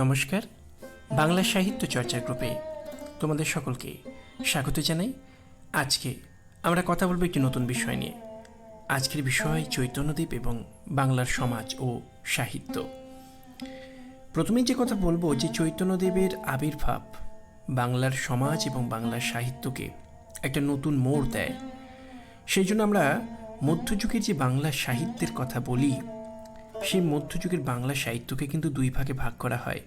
নমস্কার, বাংলা সাহিত্য চর্চা গ্রুপে তোমাদের সকলকে স্বাগত জানাই। আজকে আমরা কথা বলব একটি নতুন বিষয় নিয়ে। আজকের বিষয় চৈতন্যদেব এবং বাংলার সমাজ ও সাহিত্য। প্রথমেই যে কথা বলব যে চৈতন্যদেবের আবির্ভাব বাংলার সমাজ এবং বাংলার সাহিত্যকে একটা নতুন মোড় দেয়। সেই জন্য আমরা মধ্যযুগের যে বাংলা সাহিত্যের কথা বলি সেই মধ্যযুগের বাংলা সাহিত্যকে কিন্তু দুই ভাগে ভাগ করা হয়।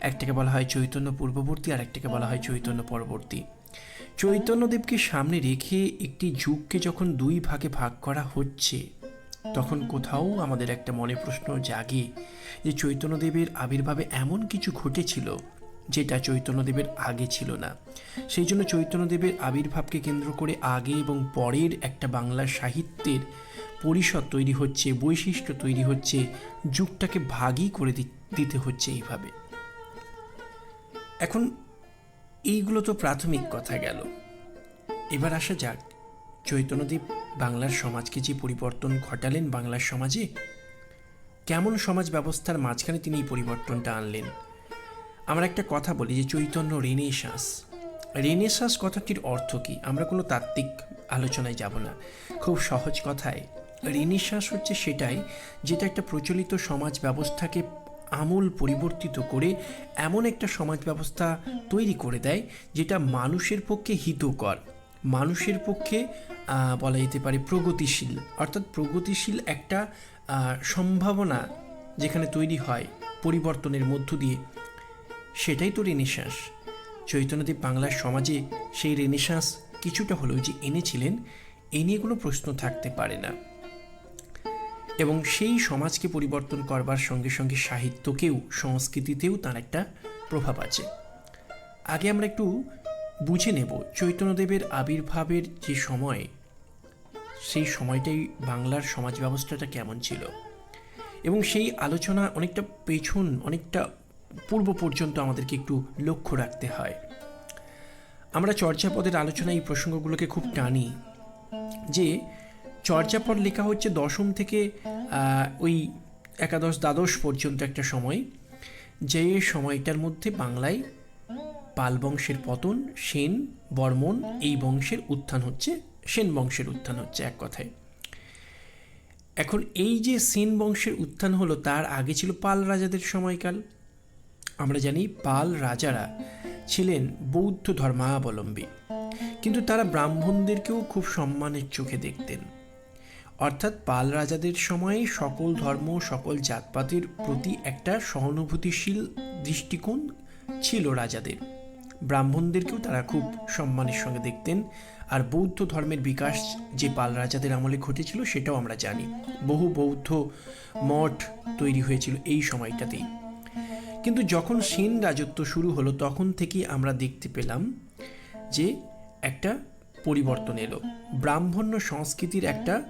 একটাকে বলা হয় চৈতন্য পূর্ববর্তী, আর একটাকে বলা হয় চৈতন্য পরবর্তী। চৈতন্যদেবকে সামনে রেখে একটি যুগকে যখন দুই ভাগে ভাগ করা হচ্ছে, তখন কোথাও আমাদের একটা মনে প্রশ্ন জাগে যে চৈতন্যদেবের আবির্ভাবে এমন কিছু ঘটেছিল যেটা চৈতন্যদেবের আগে ছিল না। সেই জন্য চৈতন্যদেবের আবির্ভাবকে কেন্দ্র করে আগে এবং পরের একটা বাংলা সাহিত্যের পরিষদ তৈরি হচ্ছে, বৈশিষ্ট্য তৈরি হচ্ছে, যুগটাকে ভাগই করে দিতে হচ্ছে এইভাবে। এখন এইগুলো তো প্রাথমিক কথা গেল। এবার আসা যাক, চৈতন্যদেব বাংলার সমাজকে যে পরিবর্তন ঘটালেন বাংলার সমাজে, কেমন সমাজ ব্যবস্থার মাঝখানে তিনি এই পরিবর্তনটা আনলেন। আমরা একটা কথা বলি যে চৈতন্য রেনেসাঁস। রেনেসাঁস কথাটির অর্থ কী? আমরা কোনো তাত্ত্বিক আলোচনায় যাব না। খুব সহজ কথায় রেনেসাঁস হচ্ছে সেটাই যেটা একটা প্রচলিত সমাজ ব্যবস্থাকে আমূল পরিবর্তিত করে এমন একটা সমাজ ব্যবস্থা তৈরি করে দেয় যেটা মানুষের পক্ষে হিতকর। মানুষের পক্ষে বলা যেতে পারে প্রগতিশীল। অর্থাৎ প্রগতিশীল একটা সম্ভাবনা যেখানে তৈরি হয় পরিবর্তনের মধ্য দিয়ে। সেটাই তো রেনেসাঁস। চৈতন্যদেব বাংলার সমাজে সেই রেনেসাঁস কিছুটা হলেও যে এনেছিলেন, এ নিয়ে কোনো প্রশ্ন থাকতে পারে না। এবং সেই সমাজকে পরিবর্তন করবার সঙ্গে সঙ্গে সাহিত্যকেও, সংস্কৃতিতেও তার একটা প্রভাব আছে। আগে আমরা একটু বুঝে নেব চৈতন্যদেবের আবির্ভাবের যে সময়, সেই সময়টাই বাংলার সমাজ ব্যবস্থাটা কেমন ছিল। এবং সেই আলোচনা অনেকটা পেছন, অনেকটা পূর্ব পর্যন্ত আমাদেরকে একটু লক্ষ্য রাখতে হয়। আমরা চর্যাপদের আলোচনায় এই প্রসঙ্গগুলোকে খুব টানি যে চর্যাপদ লেখা হচ্ছে দশম থেকে ওই একাদশ দ্বাদশ পর্যন্ত একটা সময়, যে সময়টার মধ্যে বাংলায় পাল বংশের পতন, সেন, বর্মন এই বংশের উত্থান হচ্ছে, সেন বংশের উত্থান হচ্ছে এক কথায়। এখন এই যে সেন বংশের উত্থান হলো, তার আগে ছিল পাল রাজাদের সময়কাল। আমরা জানি পাল রাজারা ছিলেন বৌদ্ধ ধর্মাবলম্বী। কিন্তু তারা ব্রাহ্মণদেরকেও খুব সম্মানের চোখে দেখতেন। অর্থাৎ পাল রাজাদের সময়ে সকল ধর্ম, সকল জাতপাতের প্রতি একটা সহানুভূতিশীল দৃষ্টিকোণ ছিল রাজাদের। ব্রাহ্মণদেরকেও তারা খুব সম্মানের সঙ্গে দেখতেন। আর বৌদ্ধ ধর্মের বিকাশ যে পাল রাজাদের আমলে ঘটেছিল সেটাও আমরা জানি। বহু বৌদ্ধ মঠ তৈরি হয়েছিল এই সময়টাতেই। কিন্তু যখন সেন রাজত্ব শুরু হলো, তখন থেকেই আমরা দেখতে পেলাম যে একটা পরিবর্তন এলো। ব্রাহ্মণ্য সংস্কৃতির একটা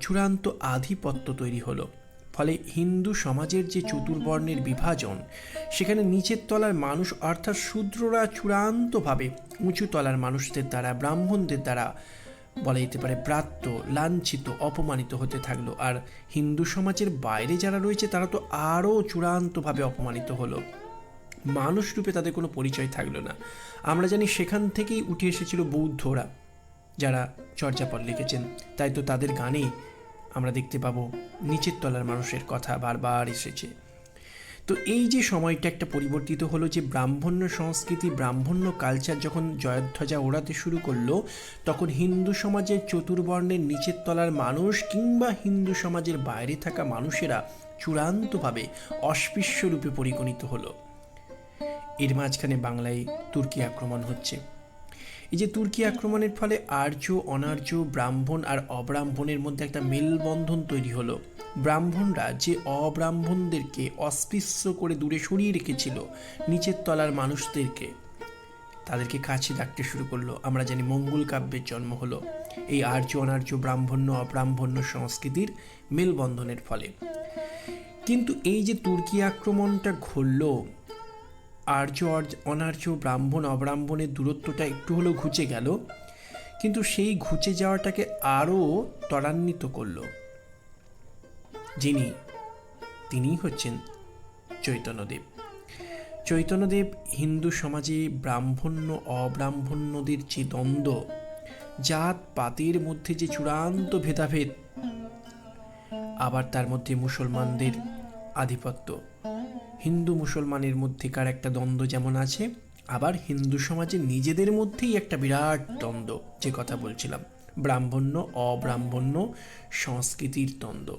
চূড়ান্ত আধিপত্য তৈরি হলো। ফলে হিন্দু সমাজের যে চতুর্বর্ণের বিভাজন, সেখানে নিচের তলার মানুষ অর্থাৎ শূদ্ররা চূড়ান্তভাবে উঁচু তলার মানুষদের দ্বারা, ব্রাহ্মণদের দ্বারা বলা যেতে পারে ব্রাত্য লাঞ্ছিত, অপমানিত হতে থাকল। আর হিন্দু সমাজের বাইরে যারা রয়েছে, তারা তো আরও চূড়ান্তভাবে অপমানিত হলো। মানুষ রূপে তাদের কোনো পরিচয় থাকল না। আমরা জানি সেখান থেকেই উঠে এসেছিল বৌদ্ধরা। যারা চর্যাপদ লিখেছেন, তাই তো তাদের গানে আমরা দেখতে পাবো নিচের তলার মানুষের কথা বারবার এসেছে। তো এই যে সময়টা একটা পরিবর্তিত হলো যে ব্রাহ্মণ্য সংস্কৃতি, ব্রাহ্মণ্য কালচার যখন জয়ধ্বজা ওড়াতে শুরু করল, তখন হিন্দু সমাজের চতুর্বর্ণের নিচের তলার মানুষ কিংবা হিন্দু সমাজের বাইরে থাকা মানুষেরা চূড়ান্তভাবে অস্পৃশ্য রূপে পরিগণিত হলো। এর মাঝখানে বাংলায় তুর্কি আক্রমণ হচ্ছে। এই যে তুর্কি আক্রমণের ফলে আর্য, অনার্য, ব্রাহ্মণ আর অব্রাহ্মণের মধ্যে একটা মেলবন্ধন তৈরি হলো। ব্রাহ্মণরা যে অব্রাহ্মণদেরকে অস্পৃশ্য করে দূরে সরিয়ে রেখেছিল, নিচের তলার মানুষদেরকে, তাদেরকে কাছে ডাকতে শুরু করল। আমরা জানি মঙ্গল কাব্যের জন্ম হলো। এই আর্য, অনার্য, ব্রাহ্মণ্য, অব্রাহ্মণ্য সংস্কৃতির মেলবন্ধনের ফলে। কিন্তু এই যে তুর্কি আক্রমণটা ঘটলো আর্য অনার্য ব্রাহ্মণ, অব্রাহ্মণের দূরত্বটা একটু হলেও ঘুচে গেল। কিন্তু সেই ঘুচে যাওয়াটাকে আরও ত্বরান্বিত করল। যিনি, তিনিই হচ্ছেন চৈতন্যদেব। চৈতন্যদেব হিন্দু সমাজে ব্রাহ্মণ্য, অব্রাহ্মণ্যদের যে দ্বন্দ্ব, জাত, পাতের মধ্যে যে চূড়ান্ত ভেদাভেদ, আবার তার মধ্যে মুসলমানদের আধিপত্য। হিন্দু মুসলমানের মধ্যেকার একটা দ্বন্দ্ব যেমন আছে, আবার হিন্দু সমাজে নিজেদের মধ্যেই একটা বিরাট দ্বন্দ্ব, যে কথা বলছিলাম। ব্রাহ্মণ্য, অব্রাহ্মণ্য সংস্কৃতির দ্বন্দ্ব।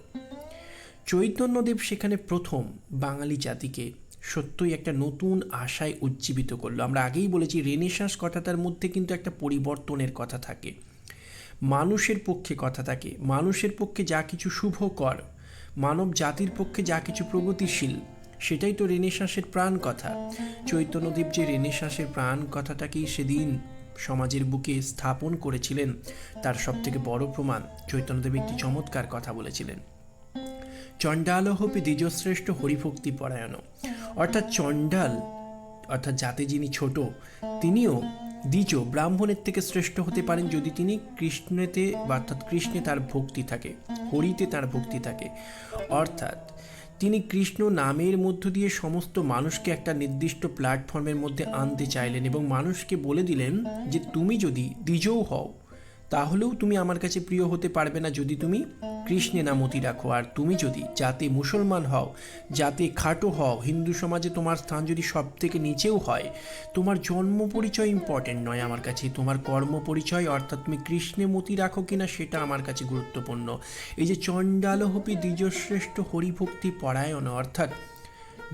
চৈতন্যদেব সেখানে প্রথম বাঙালি জাতিকে সত্যই একটা নতুন আশায় উজ্জীবিত করল। আমরা আগেই বলেছি, রেনেসাঁস কথাটার মধ্যে কিন্তু একটা পরিবর্তনের কথা থাকে। মানুষের পক্ষে কথা থাকে। মানুষের পক্ষে যা কিছু শুভ কর, মানব জাতির পক্ষে যা কিছু প্রগতিশীল সেটাই তো রেনেসাঁসের প্রাণ কথা। চৈতন্যদেব যে রেনেসাঁসের প্রাণ কথাটাকেই সেদিন সমাজের বুকে স্থাপন করেছিলেন, তার সবথেকে বড় প্রমাণ চৈতন্যদেব একটি চমৎকার কথা বলেছিলেন। চণ্ডালহপি দ্বিজশ্রেষ্ঠ হরিভক্তি পরায়ণ। অর্থাৎ চণ্ডাল, অর্থাৎ যাতে যিনি ছোট, তিনিও দ্বিজ, ব্রাহ্মণের থেকে শ্রেষ্ঠ হতে পারেন যদি তিনি কৃষ্ণেতে অর্থাৎ কৃষ্ণে তার ভক্তি থাকে, হরিতে তার ভক্তি থাকে। অর্থাৎ তিনি কৃষ্ণ নামের মধ্য দিয়ে সমস্ত মানুষকে একটা নির্দিষ্ট প্ল্যাটফর্মের মধ্যে আনতে চাইলেন এবং মানুষকে বলে দিলেন যে, তুমি যদি দ্বিজও হও তাহলেও তুমি আমার কাছে প্রিয় হতে পারবে না যদি তুমি কৃষ্ণে নামতি রাখো। আর তুমি যদি যাতে মুসলমান হও, যাতে খাটো হও, হিন্দু সমাজে তোমার স্থান যদি সব থেকে নিচেও হয়, তোমার জন্ম পরিচয় ইম্পর্টেন্ট নয় আমার কাছে। তোমার কর্ম পরিচয় অর্থাৎ তুমি কৃষ্ণে মতি রাখো কিনা সেটা আমার কাছে গুরুত্বপূর্ণ। এই যে চণ্ডালহপি দ্বিজশ্রেষ্ঠ হরিভক্তি পরায়ণ, অর্থাৎ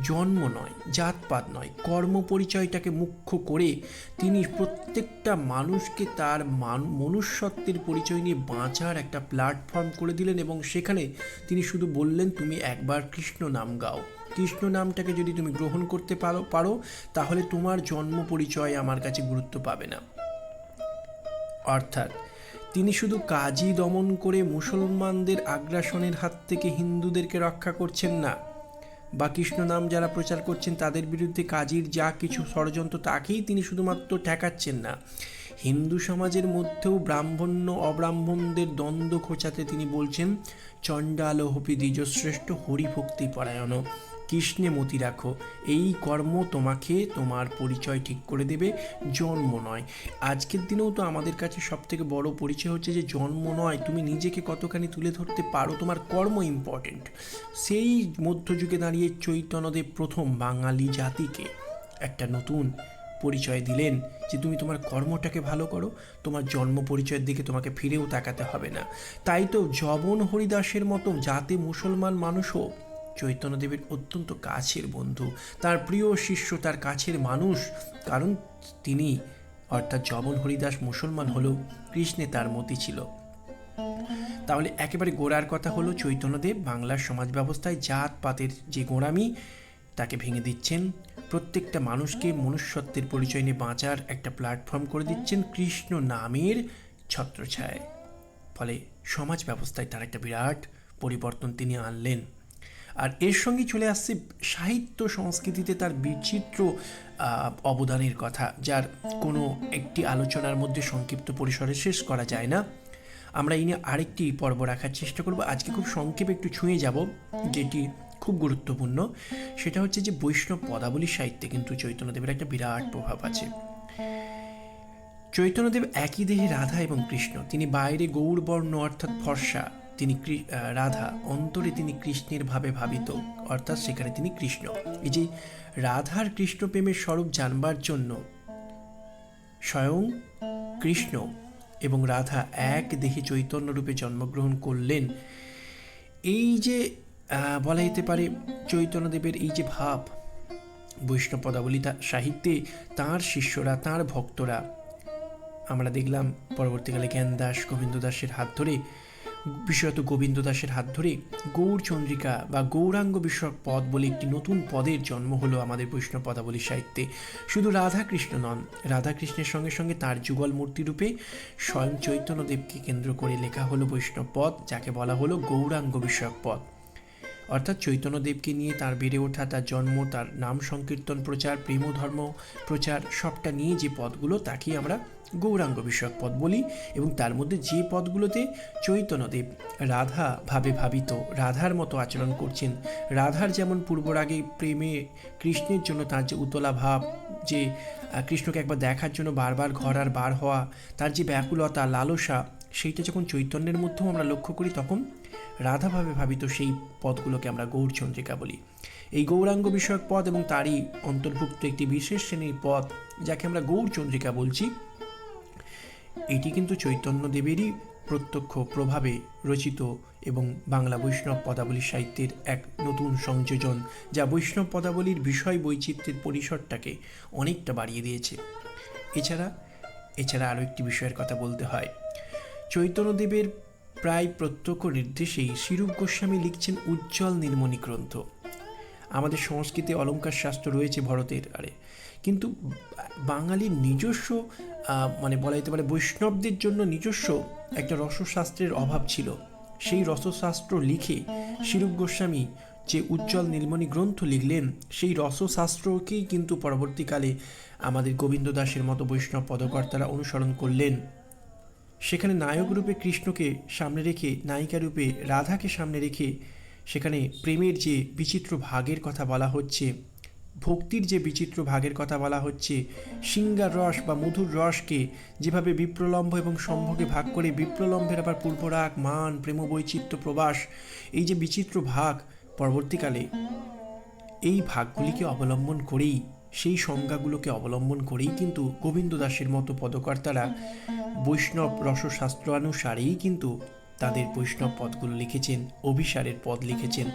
জন্ম নয়, জাতপাত নয় কর্ম পরিচয়টাকে মুখ্য করে তিনি প্রত্যেকটা মানুষকে তার মান, মনুষ্যত্বের পরিচয় নিয়ে বাঁচার একটা প্ল্যাটফর্ম করে দিলেন এবং সেখানে তিনি শুধু বললেন, তুমি একবার কৃষ্ণ নাম গাও। কৃষ্ণ নামটাকে যদি তুমি গ্রহণ করতে পারো পারো, তাহলে তোমার জন্ম পরিচয় আমার কাছে গুরুত্ব পাবে না। অর্থাৎ তিনি শুধু কাজী দমন করে মুসলমানদের আগ্রাসনের হাত থেকে হিন্দুদেরকে রক্ষা করছেন না বা কৃষ্ণ নাম যারা প্রচার করছেন তাদের বিরুদ্ধে কাজীর যা কিছু ষড়যন্ত্র, তাকেই তিনি শুধুমাত্র ঠেকাচ্ছেন না। হিন্দু সমাজের মধ্যেও ব্রাহ্মণ্য, অব্রাহ্মণদের দ্বন্দ্ব খোঁচাতে তিনি বলছেন চণ্ডাল হপি দ্বিজশ্রেষ্ঠ হরিভক্তি পরায়ণ। কৃষ্ণে মতি রাখো। এই কর্ম তোমাকে তোমার পরিচয় ঠিক করে দেবে, জন্ম নয়। আজকের দিনেও তো আমাদের কাছে সব থেকে বড় পরিচয় হচ্ছে যে, জন্ম নয়। তুমি নিজেকে কতখানি তুলে ধরতে পারো, তোমার কর্ম ইম্পর্টেন্ট সেই মধ্যযুগে দাঁড়িয়ে চৈতন্যদেব প্রথম বাঙালি জাতিকে একটা নতুন পরিচয় দিলেন যে, তুমি তোমার কর্মটাকে ভালো করো, তোমার জন্ম পরিচয়ের দিকে তোমাকে ফিরেও তাকাতে হবে না। তাই তো জবন হরিদাসের মতো যাতে মুসলমান মানুষও চৈতন্যদেবের অত্যন্ত কাছের বন্ধু। তার প্রিয় শিষ্য, তার কাছের মানুষ। কারণ তিনি অর্থাৎ জবন হরিদাস মুসলমান হলেও কৃষ্ণে তার মতি ছিল। তাহলে একেবারে গোড়ার কথা হলো চৈতন্যদেব বাংলার সমাজ ব্যবস্থায় জাত পাতের যে গোড়ামি, তাকে ভেঙে দিচ্ছেন। প্রত্যেকটা মানুষকে মনুষ্যত্বের পরিচয় নিয়ে বাঁচার একটা প্ল্যাটফর্ম করে দিচ্ছেন কৃষ্ণ নামের ছত্রছায়। ফলে সমাজ ব্যবস্থায় তার একটা বিরাট পরিবর্তন তিনি আনলেন। আর এর সঙ্গে চলে আসছে সাহিত্য সংস্কৃতিতে তার বিচিত্র অবদানের কথা, যার কোনো একটি আলোচনার মধ্যে সংক্ষিপ্ত পরিসরে শেষ করা যায় না। আমরা এই নিয়ে আরেকটি পর্ব রাখার চেষ্টা করব। আজকে খুব সংক্ষেপে একটু ছুঁয়ে যাব, যেটি খুব গুরুত্বপূর্ণ। সেটা হচ্ছে যে বৈষ্ণব পদাবলী সাহিত্যে কিন্তু চৈতন্যদেবের একটা বিরাট প্রভাব আছে। চৈতন্যদেব একই দেহে রাধা এবং কৃষ্ণ। তিনি বাইরে গৌরবর্ণ অর্থাৎ ফর্সা তিনি রাধা, অন্তরে তিনি কৃষ্ণের ভাবে ভাবিত, অর্থাৎ সেখানে তিনি কৃষ্ণ। এই যে রাধার কৃষ্ণ প্রেমের স্বরূপ জানবার জন্য স্বয়ং কৃষ্ণ এবং রাধা এক দেহে চৈতন্য রূপে জন্মগ্রহণ করলেন, এই যে বলা যেতে পারে চৈতন্যদেবের এই যে ভাব বৈষ্ণব পদাবলী সাহিত্যে তাঁর শিষ্যরা, তাঁর ভক্তরা, আমরা দেখলাম পরবর্তীকালে জ্ঞান দাস গোবিন্দ দাসের হাত ধরে বিশেষত গোবিন্দ দাসের হাত ধরে গৌরচন্দ্রিকা বা গৌরাঙ্গ বিষয়ক পদ বলে একটি নতুন পদের জন্ম হলো আমাদের বৈষ্ণব পদাবলী সাহিত্যে। শুধু রাধাকৃষ্ণ নন, রাধাকৃষ্ণের সঙ্গে সঙ্গে তার যুগল মূর্তিরূপে স্বয়ং চৈতন্যদেবকে কেন্দ্র করে লেখা হলো বৈষ্ণব পদ যাকে বলা হলো গৌরাঙ্গ বিষয়ক পদ। অর্থাৎ চৈতন্যদেবকে নিয়ে তার বেড়ে ওঠা, তার জন্ম, তার নাম সংকীর্তন প্রচার, প্রেম, ধর্ম প্রচার, সবটা নিয়ে যে পদগুলো তাকেই আমরা গৌরাঙ্গ বিষয়ক পদ বলি এবং তার মধ্যে যে পদগুলোতে চৈতন্যদেব রাধা ভাবে ভাবিত, রাধার মতো আচরণ করছেন, রাধার যেমন পূর্বরাগে প্রেমে কৃষ্ণের জন্য তার যে উতলা ভাব, যে কৃষ্ণকে একবার দেখার জন্য বারবার ঘর আর বার হওয়া, তার যে ব্যাকুলতা, লালসা সেইটা যখন চৈতন্যের মধ্যেও আমরা লক্ষ্য করি, তখন রাধাভাবে ভাবিত সেই পদগুলোকে আমরা গৌরচন্দ্রিকা বলি। এই গৌরাঙ্গ বিষয়ক পদ এবং তারই অন্তর্ভুক্ত একটি বিশেষ শ্রেণির পদ, যাকে আমরা গৌরচন্দ্রিকা বলছি, এটি কিন্তু চৈতন্যদেবেরই প্রত্যক্ষ প্রভাবে রচিত এবং বাংলা বৈষ্ণব পদাবলী সাহিত্যের এক নতুন সংযোজন, যা বৈষ্ণব পদাবলীর বিষয় বৈচিত্র্যের পরিসরটাকে অনেকটা বাড়িয়ে দিয়েছে। এছাড়া এছাড়া আরও একটি বিষয়ের কথা বলতে হয়। চৈতন্যদেবের প্রায় প্রত্যক্ষ নির্দেশেই শিরূপ গোস্বামী লিখছেন উজ্জ্বল নির্মণী গ্রন্থ। আমাদের সংস্কৃতে অলঙ্কার শাস্ত্র রয়েছে ভরতের আরে। কিন্তু বাঙালির নিজস্ব মানে বলা যেতে পারে বৈষ্ণবদের জন্য নিজস্ব একটা রসশাস্ত্রের অভাব ছিল। সেই রসশাস্ত্র লিখে শিরূপ গোস্বামী যে উজ্জ্বল নীলমণি গ্রন্থ লিখলেন, সেই রসশাস্ত্রকেই কিন্তু পরবর্তীকালে আমাদের গোবিন্দ দাসের মতো বৈষ্ণব পদকর্তারা অনুসরণ করলেন। সেখানে নায়ক রূপে কৃষ্ণকে সামনে রেখে, নায়িকা রূপে রাধাকে সামনে রেখে সেখানে প্রেমের যে বিচিত্র ভাগের কথা বলা হচ্ছে, ভক্তির যে বিচিত্র ভাগের কথা বলা হচ্ছে, সিঙ্গার রস বা মধুর রসকে যেভাবে বিপ্রলম্ব এবং সম্ভোগে ভাগ করে বিপ্রলম্বের আবার পূর্বরাগ, মান প্রেম বৈচিত্র্য প্রবাস, এই যে বিচিত্র ভাগ পরবর্তীকালে, এই ভাগগুলিকে অবলম্বন করেই সেই সংজ্ঞাগুলোকে অবলম্বন করেই কিন্তু গোবিন্দ দাসের মতো পদকর্তারা বৈষ্ণব রসশাস্ত্রানুসারেই কিন্তু তাদের বৈষ্ণব পদগুলো লিখেছেন, অভিসারের পদ লিখেছেন।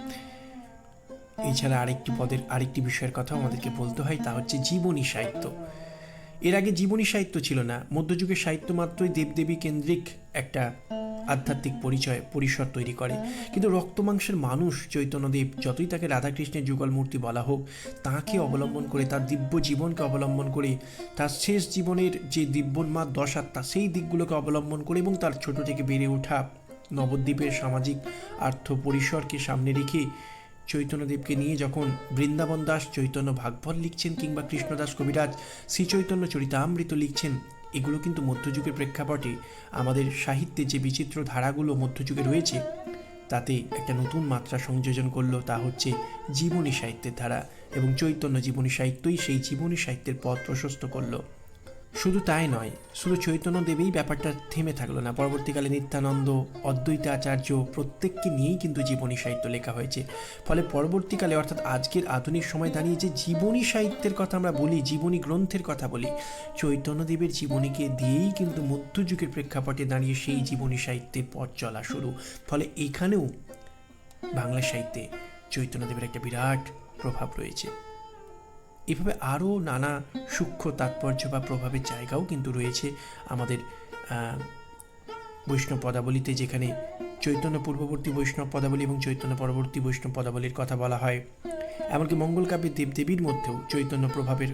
এছাড়া আরেকটি পদের, আরেকটি বিষয়ের কথা আমাদেরকে বলতে হয়, তা হচ্ছে জীবনী সাহিত্য। এর আগে জীবনী সাহিত্য ছিল না, মধ্যযুগের সাহিত্য মাত্রই দেবদেবী কেন্দ্রিক একটা আধ্যাত্মিক পরিচয়, পরিসর তৈরি করে। কিন্তু রক্তমাংসের মানুষ চৈতন্যদেব যতই তাকে রাধাকৃষ্ণের যুগল মূর্তি বলা হোক, তাকে অবলম্বন করে, তার দিব্য জীবনকে অবলম্বন করে, তার শেষ জীবনের যে দিব্যোন্মাদ দশাত্মা সেই দিকগুলোকে অবলম্বন করে এবং তার ছোট থেকে বেড়ে ওঠা নবদ্বীপের সামাজিক আর্থ পরিসরকে সামনে রেখে চৈতন্যদেবকে নিয়ে যখন বৃন্দাবন দাস চৈতন্য ভাগবত লিখছেন কিংবা কৃষ্ণদাস কবিরাজ শ্রী চৈতন্য চরিতামৃত লিখছেন এগুলো কিন্তু মধ্যযুগের প্রেক্ষাপটে আমাদের সাহিত্যে যে বিচিত্র ধারাগুলো মধ্যযুগে রয়েছে, তাতে একটা নতুন মাত্রা সংযোজন করল তা হচ্ছে জীবনী সাহিত্যের ধারা এবং চৈতন্য জীবনী সাহিত্যই সেই জীবনী সাহিত্যের পথ প্রশস্ত করল। শুধু তাই নয়, শুধু চৈতন্য দেবেই ব্যাপারটা থেমে থাকল না। পরবর্তীকালে নিত্যানন্দ অদ্বৈত আচার্য প্রত্যেককে নিয়েই কিন্তু জীবনী সাহিত্য লেখা হয়েছে। ফলে পরবর্তীকালে অর্থাৎ আজকের আধুনিক সময় দাঁড়িয়ে যে জীবনী সাহিত্যের কথা আমরা বলি, জীবনী গ্রন্থের কথা বলি চৈতন্যদেবের জীবনীকে দিয়েই কিন্তু মধ্যযুগের প্রেক্ষাপটে দাঁড়িয়ে সেই জীবনী সাহিত্যের পথ চলা শুরু। ফলে এখানেও বাংলা সাহিত্যে চৈতন্যদেবের একটা বিরাট প্রভাব রয়েছে। এভাবে আরও নানা সূক্ষ্ম তাৎপর্য বা প্রভাবের জায়গাও কিন্তু রয়েছে আমাদের বৈষ্ণব পদাবলিতে যেখানে চৈতন্য পূর্ববর্তী বৈষ্ণব পদাবলী এবং চৈতন্য পরবর্তী বৈষ্ণব পদাবলীর কথা বলা হয়। এমনকি মঙ্গলকাব্যের দেবদেবীর মধ্যেও চৈতন্য প্রভাবের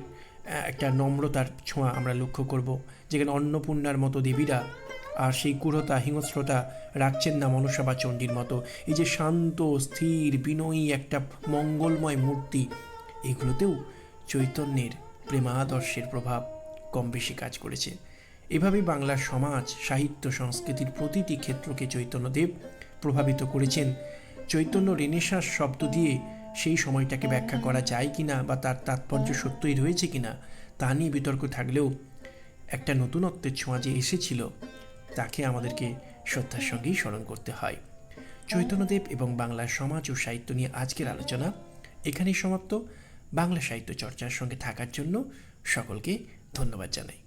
একটা নম্রতার ছোঁয়া আমরা লক্ষ্য করব। যেখানে অন্নপূর্ণার মতো দেবীরা আর সেই কুরতা হিংস্রতা রাখছেন না মনসা বা চণ্ডীর মতো। এই যে শান্ত, স্থির, বিনয়ী একটা মঙ্গলময় মূর্তি, এগুলোতেও চৈতন্যের প্রেমাদর্শের প্রভাব কম বেশি কাজ করেছে। এভাবেই বাংলার সমাজ, সাহিত্য, সংস্কৃতির প্রতিটি ক্ষেত্রকে চৈতন্যদেব প্রভাবিত করেছেন। চৈতন্য রেনেসাস শব্দ দিয়ে সেই সময়টাকে ব্যাখ্যা করা যায় কিনা বা তার তাৎপর্য সত্যই রয়েছে কিনা, তা নিয়ে বিতর্ক থাকলেও একটা নতুনত্বের ছোঁয়া যে এসেছিল, তাকে আমাদেরকে শ্রদ্ধার সঙ্গেই স্মরণ করতে হয়। চৈতন্যদেব এবং বাংলার সমাজ ও সাহিত্য নিয়ে আজকের আলোচনা এখানেই সমাপ্ত। বাংলা সাহিত্য চর্চার সঙ্গে থাকার জন্য সকলকে ধন্যবাদ জানাই।